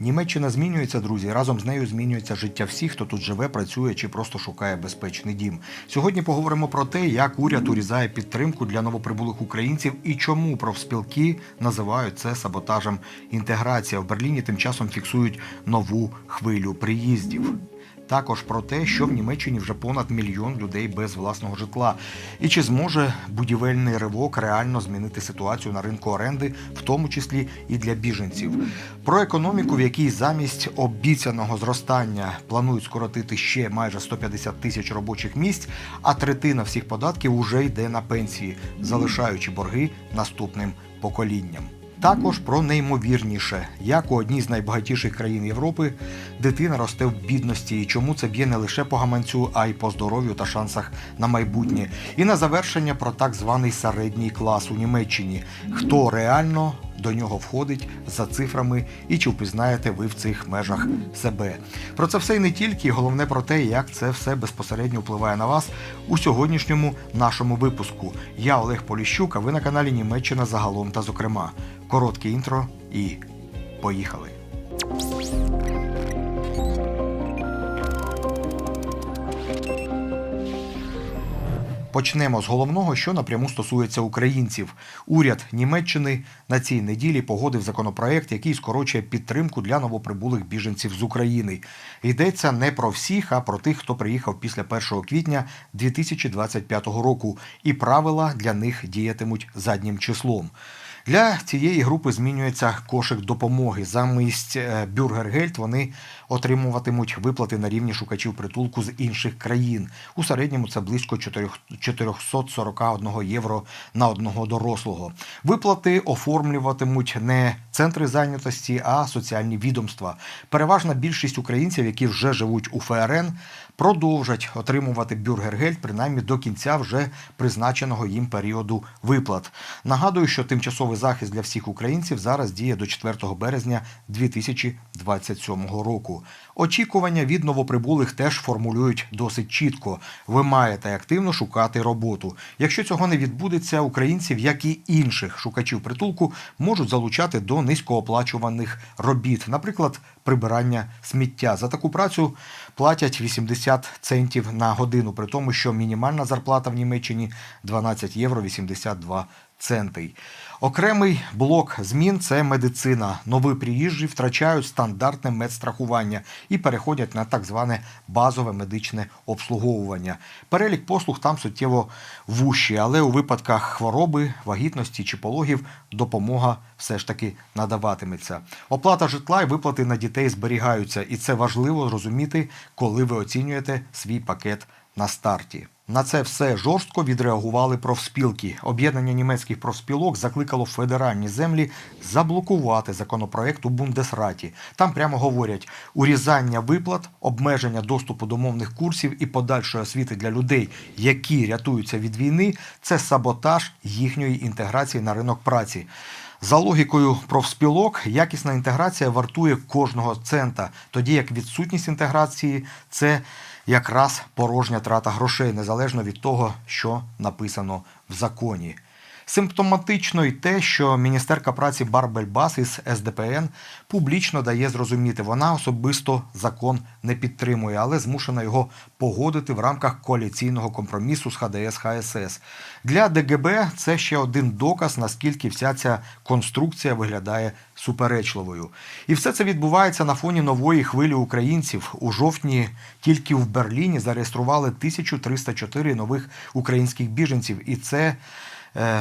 Німеччина змінюється, друзі. Разом з нею змінюється життя всіх, хто тут живе, працює чи просто шукає безпечний дім. Сьогодні поговоримо про те, як уряд урізає підтримку для новоприбулих українців і чому профспілки називають це саботажем. Інтеграція в Берліні тим часом фіксують нову хвилю приїздів. Також про те, що в Німеччині вже понад мільйон людей без власного житла, і чи зможе будівельний ривок реально змінити ситуацію на ринку оренди, в тому числі і для біженців. Про економіку, в якій замість обіцяного зростання планують скоротити ще майже 150 тисяч робочих місць, а третина всіх податків уже йде на пенсії, залишаючи борги наступним поколінням. Також про неймовірніше, як у одній з найбагатіших країн Європи дитина росте в бідності, і чому це б'є не лише по гаманцю, а й по здоров'ю та шансах на майбутнє. І на завершення про так званий середній клас у Німеччині. Хто реально до нього входить за цифрами, і чи впізнаєте ви в цих межах себе? Про це все і не тільки, головне про те, як це все безпосередньо впливає на вас у сьогоднішньому нашому випуску. Я Олег Поліщук, а ви на каналі Німеччина загалом та зокрема. Коротке інтро і поїхали. Почнемо з головного, що напряму стосується українців. Уряд Німеччини на цій неділі погодив законопроект, який скорочує підтримку для новоприбулих біженців з України. Йдеться не про всіх, а про тих, хто приїхав після 1 квітня 2025 року, і правила для них діятимуть заднім числом. Для цієї групи змінюється кошик допомоги. Замість е, бюргергельд вони отримуватимуть виплати на рівні шукачів притулку з інших країн. У середньому це близько 4 441 євро на одного дорослого. Виплати оформлюватимуть не центри зайнятості, а соціальні відомства. Переважна більшість українців, які вже живуть у ФРН, продовжать отримувати бюргергельд принаймні до кінця вже призначеного їм періоду виплат. Нагадую, що тимчасовий захист для всіх українців зараз діє до 4 березня 2027 року. Очікування від новоприбулих теж формулюють досить чітко. Ви маєте активно шукати роботу. Якщо цього не відбудеться, українців, як і інших шукачів притулку, можуть залучати до низькооплачуваних робіт, наприклад, прибирання сміття. За таку працю платять 80 центів на годину, при тому, що мінімальна зарплата в Німеччині 12 євро 82 центи. Окремий блок змін це медицина. Нові приїжджі втрачають стандартне медстрахування і переходять на так зване базове медичне обслуговування. Перелік послуг там суттєво вущий, але у випадках хвороби, вагітності чи пологів допомога все ж таки надаватиметься. Оплата житла і виплати на дітей зберігаються, і це важливо зрозуміти, коли ви оцінюєте свій пакет на старті. На це все жорстко відреагували профспілки. Об'єднання німецьких профспілок закликало федеральні землі заблокувати законопроект у Бундесраті. Там прямо говорять: урізання виплат, обмеження доступу до мовних курсів і подальшої освіти для людей, які рятуються від війни, це саботаж їхньої інтеграції на ринок праці. За логікою профспілок, якісна інтеграція вартує кожного цента, тоді як відсутність інтеграції це якраз порожня трата грошей, незалежно від того, що написано в законі. Симптоматично й те, що міністерка праці Барбель Бас із СДПН публічно дає зрозуміти, вона особисто закон не підтримує, але змушена його погодити в рамках коаліційного компромісу з ХДС ХСС. Для ДГБ це ще один доказ, наскільки вся ця конструкція виглядає суперечливою. І все це відбувається на фоні нової хвилі українців. У жовтні тільки в Берліні зареєстрували 1304 нових українських біженців, і це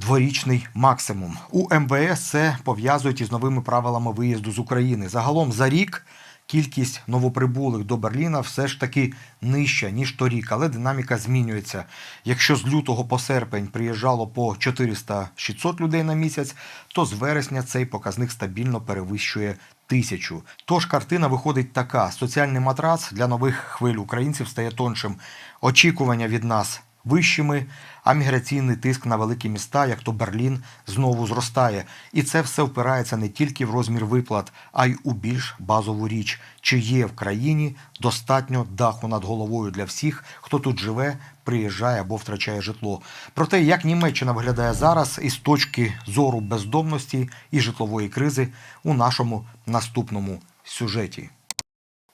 дворічний максимум. У МВС це пов'язують із новими правилами виїзду з України. Загалом за рік кількість новоприбулих до Берліна все ж таки нижча, ніж торік, але динаміка змінюється. Якщо з лютого по серпень приїжджало по 400-600 людей на місяць, то з вересня цей показник стабільно перевищує тисячу. Тож картина виходить така: соціальний матрац для нових хвиль українців стає тоншим. Очікування від нас вищими, а міграційний тиск на великі міста, як то Берлін, знову зростає. І це все впирається не тільки в розмір виплат, а й у більш базову річ, чи є в країні достатньо даху над головою для всіх, хто тут живе, приїжджає або втрачає житло. Про те, як Німеччина виглядає зараз із точки зору бездомності і житлової кризи у нашому наступному сюжеті.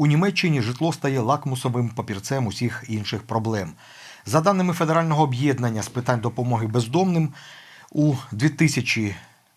У Німеччині житло стає лакмусовим папірцем усіх інших проблем. За даними Федерального об'єднання з питань допомоги бездомним, у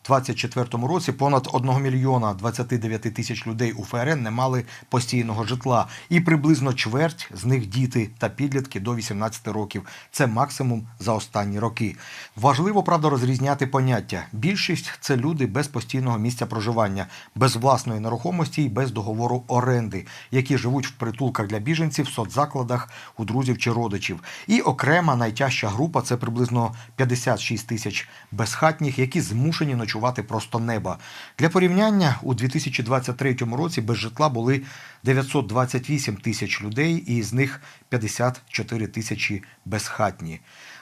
2024 році понад 1 мільйона 29 тисяч людей у ФРН не мали постійного житла, і приблизно чверть з них діти та підлітки до 18 років. Це максимум за останні роки. Важливо, правда, розрізняти поняття. Більшість це люди без постійного місця проживання, без власної нерухомості і без договору оренди, які живуть в притулках для біженців, соцзакладах, у друзів чи родичів. І окрема найтяжча група це приблизно 56 тисяч безхатніх, які змушені ночувати просто неба. Для порівняння у 2023 році без житла були 928 тисяч людей, і з них 54 тисячі безхатні.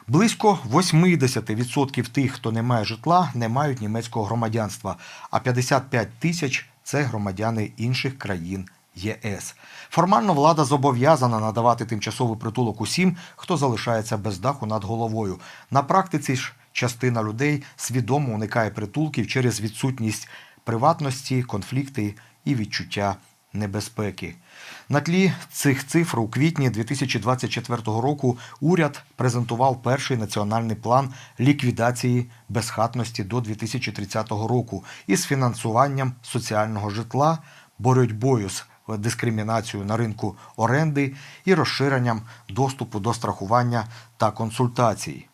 Близько 80% тих, хто не має житла, не мають німецького громадянства, а 55 тисяч це громадяни інших країн ЄС. Формально влада зобов'язана надавати тимчасовий притулок усім, хто залишається без даху над головою. На практиці ж частина людей свідомо уникає притулків через відсутність приватності, конфлікти і відчуття небезпеки. На тлі цих цифр у квітні 2024 року уряд презентував перший національний план ліквідації безхатності до 2030 року із фінансуванням соціального житла, боротьбою з дискримінацією на ринку оренди і розширенням доступу до страхування та консультацій.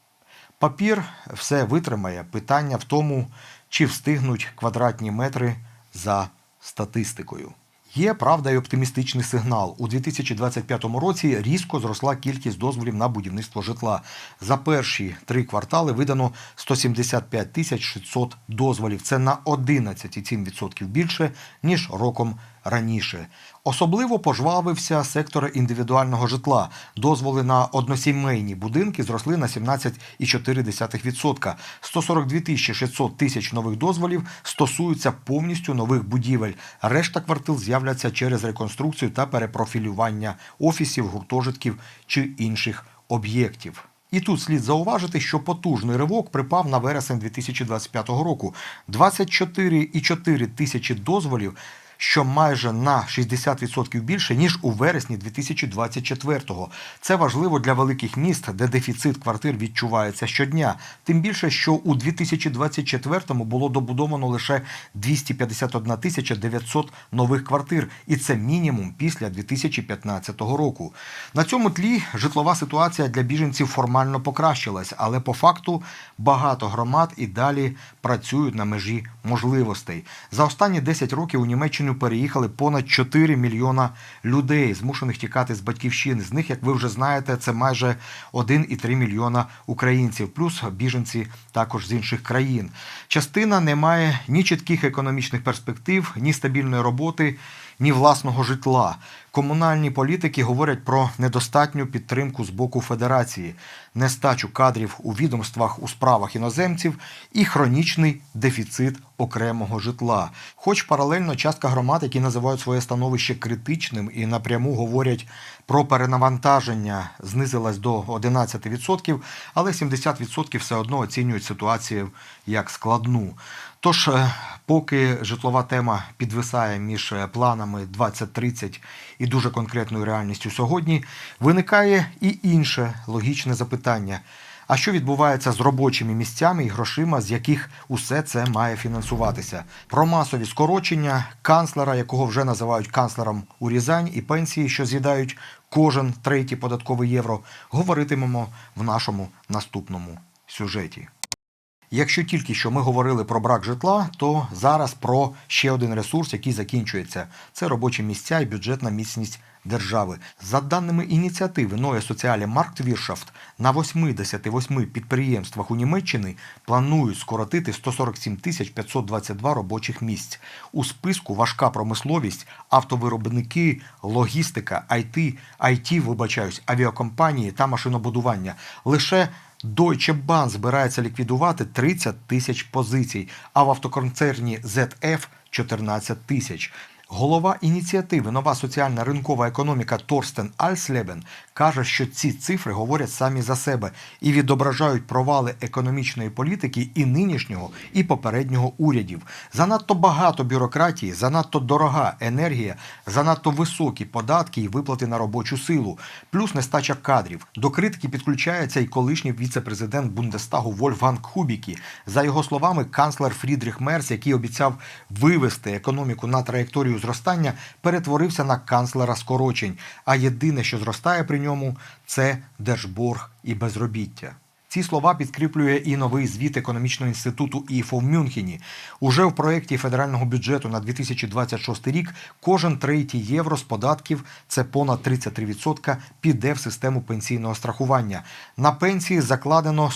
Папір все витримає. Питання в тому, чи встигнуть квадратні метри за статистикою. Є правда й оптимістичний сигнал. У 2025 році різко зросла кількість дозволів на будівництво житла. За перші три квартали видано 175 тисяч 600 дозволів. Це на 11,7% більше ніж роком раніше. Особливо пожвавився сектор індивідуального житла. Дозволи на односімейні будинки зросли на 17,4%. 142 тисячі 600 тисяч нових дозволів стосуються повністю нових будівель. Решта квартир з'являться через реконструкцію та перепрофілювання офісів, гуртожитків чи інших об'єктів. І тут слід зауважити, що потужний ривок припав на вересень 2025 року. 24,4 тисячі дозволів що майже на 60% більше ніж у вересні 2024-го. Це важливо для великих міст, де дефіцит квартир відчувається щодня. Тим більше, що у 2024-му було добудовано лише 251 тисяча 900 нових квартир, і це мінімум після 2015 року. На цьому тлі житлова ситуація для біженців формально покращилась, але по факту багато громад і далі працюють на межі можливостей. За останні 10 років у Німеччину переїхали понад 4 мільйона людей, змушених тікати з батьківщини. З них, як ви вже знаєте, це майже 1,3 мільйона українців, плюс біженці також з інших країн. Частина не має ні чітких економічних перспектив, ні стабільної роботи, ні власного житла. Комунальні політики говорять про недостатню підтримку з боку федерації, нестачу кадрів у відомствах у справах іноземців і хронічний дефіцит окремого житла. Хоч паралельно частка громад, які називають своє становище критичним і напряму говорять про перенавантаження, знизилась до 11%, але 70% все одно оцінюють ситуацію як складну. Тож, е, поки житлова тема підвисає між е, планами 2030 і дуже конкретною реальністю сьогодні, виникає і інше логічне запитання. А що відбувається з робочими місцями і грошима, з яких усе це має фінансуватися? Про масові скорочення канцлера, якого вже називають канцлером урізань, і пенсії, що з'їдають кожен третій податковий євро, говоритимемо в нашому наступному сюжеті. Якщо тільки що ми говорили про брак житла, то зараз про ще один ресурс, який закінчується. Це робочі місця і бюджетна міцність держави. За даними ініціативи Neue Soziale Marktwirtschaft, на 88 підприємствах у Німеччині планують скоротити 147 тисяч 522 робочих місць. У списку важка промисловість, автовиробники, логістика, IT, IT, вибачаюсь, авіакомпанії та машинобудування. Лише Deutsche Bahn збирається ліквідувати 30 тисяч позицій, а в автоконцерні ZF 14 тисяч. Голова ініціативи Нова соціальна ринкова економіка Торстен Альслебен каже, що ці цифри говорять самі за себе і відображають провали економічної політики і нинішнього, і попереднього урядів. Занадто багато бюрократії, занадто дорога енергія, занадто високі податки і виплати на робочу силу, плюс нестача кадрів. До критики підключається і колишній віце-президент Бундестагу Вольфганг Хубікі. За його словами, канцлер Фрідріх Мерц, який обіцяв вивести економіку на траєкторію зростання, перетворився на канцлера скорочень. А єдине, що зростає при ньому, це держборг і безробіття. Ці слова підкріплює і новий звіт економічного інституту ІФО в Мюнхені. Уже в проєкті федерального бюджету на 2026 рік кожен третій євро з податків, це понад 33%, піде в систему пенсійного страхування. На пенсії закладено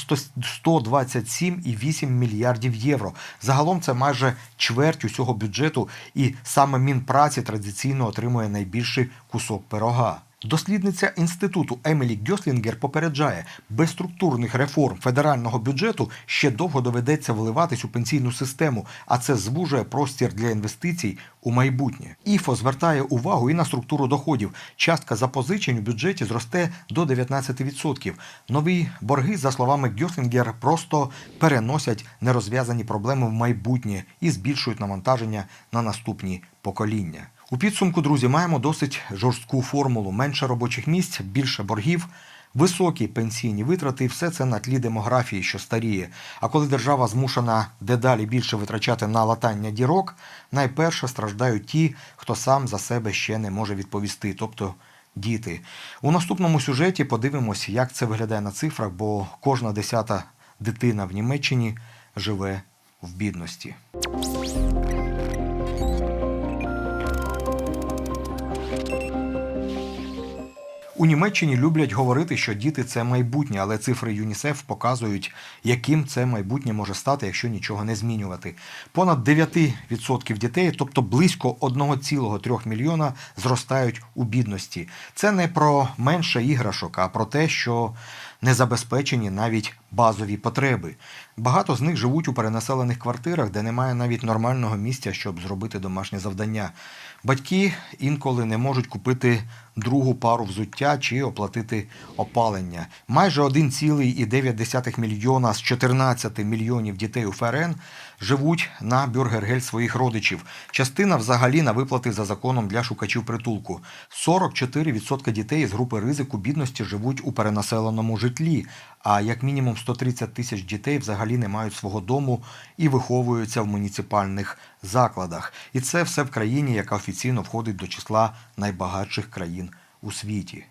127,8 мільярдів євро. Загалом це майже чверть усього бюджету, і саме Мінпраці традиційно отримує найбільший кусок пирога. Дослідниця інституту Емілі Гьослінгер попереджає, без структурних реформ федерального бюджету ще довго доведеться вливатись у пенсійну систему, а це звужує простір для інвестицій у майбутнє. ІФО звертає увагу і на структуру доходів. Частка запозичень у бюджеті зросте до 19%. Нові борги, за словами Гьослінгер, просто переносять нерозв'язані проблеми в майбутнє і збільшують навантаження на наступні покоління. У підсумку, друзі, маємо досить жорстку формулу: менше робочих місць, більше боргів. Високі пенсійні витрати, все це на тлі демографії, що старіє. А коли держава змушена дедалі більше витрачати на латання дірок, найперше страждають ті, хто сам за себе ще не може відповісти, тобто діти. У наступному сюжеті подивимось, як це виглядає на цифрах, бо кожна десята дитина в Німеччині живе в бідності. У Німеччині люблять говорити, що діти це майбутнє, але цифри ЮНІСЕФ показують, яким це майбутнє може стати, якщо нічого не змінювати. Понад 9% дітей, тобто близько 1,3 мільйона, зростають у бідності. Це не про менше іграшок, а про те, що не забезпечені навіть базові потреби. Багато з них живуть у перенаселених квартирах, де немає навіть нормального місця, щоб зробити домашнє завдання. Батьки інколи не можуть купити другу пару взуття чи оплатити опалення. Майже 1,9 мільйона з 14 мільйонів дітей у ФРН живуть на бюргергель своїх родичів. Частина взагалі на виплати за законом для шукачів притулку. 44% дітей з групи ризику бідності живуть у перенаселеному житлі. А як мінімум 130 тисяч дітей взагалі не мають свого дому і виховуються в муніципальних закладах. І це все в країні, яка офіційно входить до числа найбагатших країн у світі.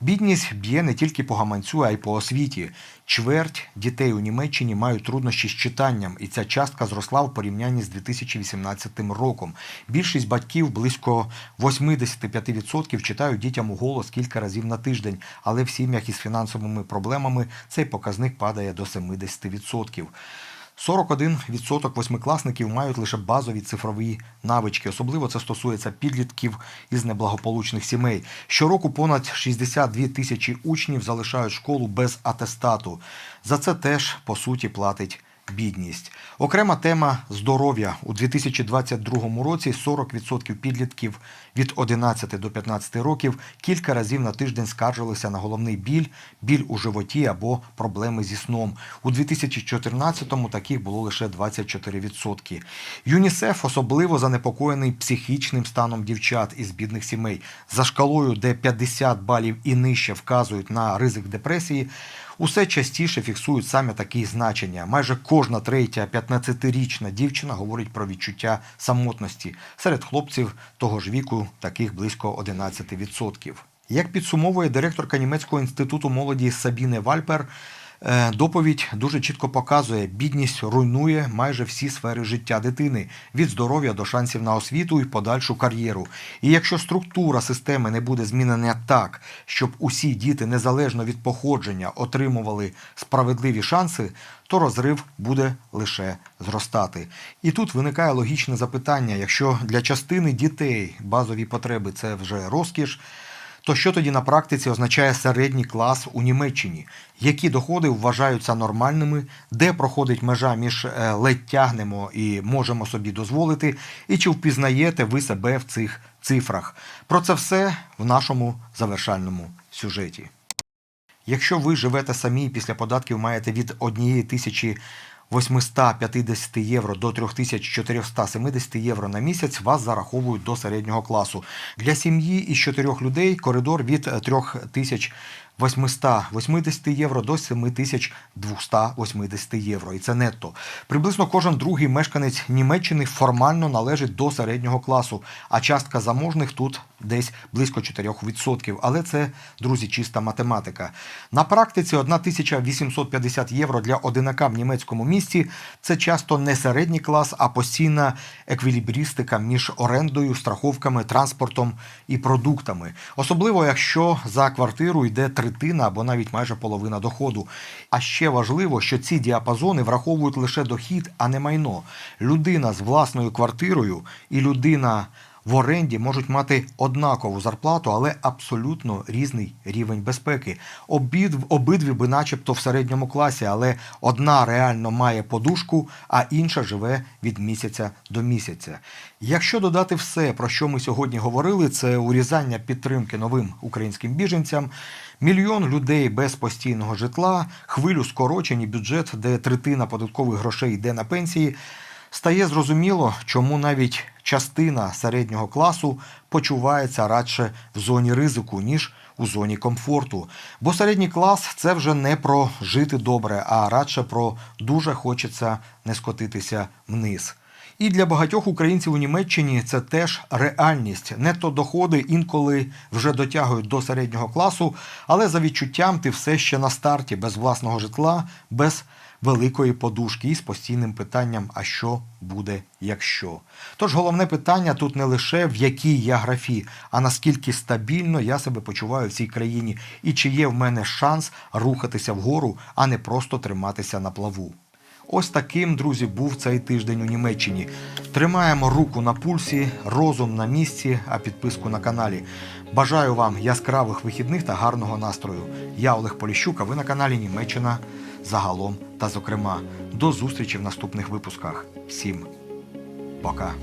Бідність б'є не тільки по гаманцю, а й по освіті. Чверть дітей у Німеччині мають труднощі з читанням, і ця частка зросла в порівнянні з 2018 роком. Більшість батьків, близько 85%, читають дітям у голос кілька разів на тиждень, але в сім'ях із фінансовими проблемами цей показник падає до 70%. 41% восьмикласників мають лише базові цифрові навички. Особливо це стосується підлітків із неблагополучних сімей. Щороку понад 62 тисячі учнів залишають школу без атестату. За це теж по суті платить. Бідність. Окрема тема здоров'я. У 2022 році 40% підлітків від 11 до 15 років кілька разів на тиждень скаржилися на головний біль, біль у животі або проблеми зі сном. У 2014-му таких було лише 24%. ЮНІСЕФ особливо занепокоєний психічним станом дівчат із бідних сімей. За шкалою, де 50 балів і нижче вказують на ризик депресії, Усе частіше фіксують саме такі значення. Майже кожна третя 15-річна дівчина говорить про відчуття самотності. Серед хлопців того ж віку таких близько 11%. Як підсумовує директорка німецького інституту молоді Сабіне Вальпер, доповідь дуже чітко показує, бідність руйнує майже всі сфери життя дитини від здоров'я до шансів на освіту і подальшу кар'єру. І якщо структура системи не буде змінена так, щоб усі діти незалежно від походження отримували справедливі шанси, то розрив буде лише зростати. І тут виникає логічне запитання: якщо для частини дітей базові потреби це вже розкіш То що тоді на практиці означає середній клас у Німеччині? Які доходи вважаються нормальними, де проходить межа між е, ледь тягнемо і можемо собі дозволити, і чи впізнаєте ви себе в цих цифрах? Про це все в нашому завершальному сюжеті. Якщо ви живете самі і після податків маєте від 1 тисячі 850 євро до 3470 євро на місяць, вас зараховують до середнього класу. Для сім'ї із чотирьох людей коридор від 3880 євро до 7280 євро. І це нетто. Приблизно кожен другий мешканець Німеччини формально належить до середнього класу, а частка заможних тут десь близько 4%. Але це, друзі, чиста математика. На практиці 1850 євро для одинака в німецькому місті це часто не середній клас, а постійна еквілібрістика між орендою, страховками, транспортом і продуктами. Особливо, якщо за квартиру йде третина або навіть майже половина доходу. А ще важливо, що ці діапазони враховують лише дохід, а не майно. Людина з власною квартирою і людина в оренді можуть мати однакову зарплату, але абсолютно різний рівень безпеки. Обід, обидві би начебто в середньому класі, але одна реально має подушку, а інша живе від місяця до місяця. Якщо додати все, про що ми сьогодні говорили, це урізання підтримки новим українським біженцям, мільйон людей без постійного житла, хвилю скорочень і бюджет, де третина податкових грошей йде на пенсії. Стає зрозуміло, чому навіть частина середнього класу почувається радше в зоні ризику, ніж у зоні комфорту. Бо середній клас це вже не про жити добре, а радше про дуже хочеться не скотитися вниз. І для багатьох українців у Німеччині це теж реальність. Нетто доходи інколи вже дотягують до середнього класу, але за відчуттям ти все ще на старті, без власного житла, без великої подушки і з постійним питанням, а що буде, якщо. Тож головне питання тут не лише в якій я графі, а наскільки стабільно я себе почуваю в цій країні, і чи є в мене шанс рухатися вгору, а не просто триматися на плаву. Ось таким, друзі, був цей тиждень у Німеччині. Тримаємо руку на пульсі, розум на місці, а підписку на каналі. Бажаю вам яскравих вихідних та гарного настрою. Я Олег Поліщук, а ви на каналі Німеччина загалом та зокрема. До зустрічі в наступних випусках. Всім пока.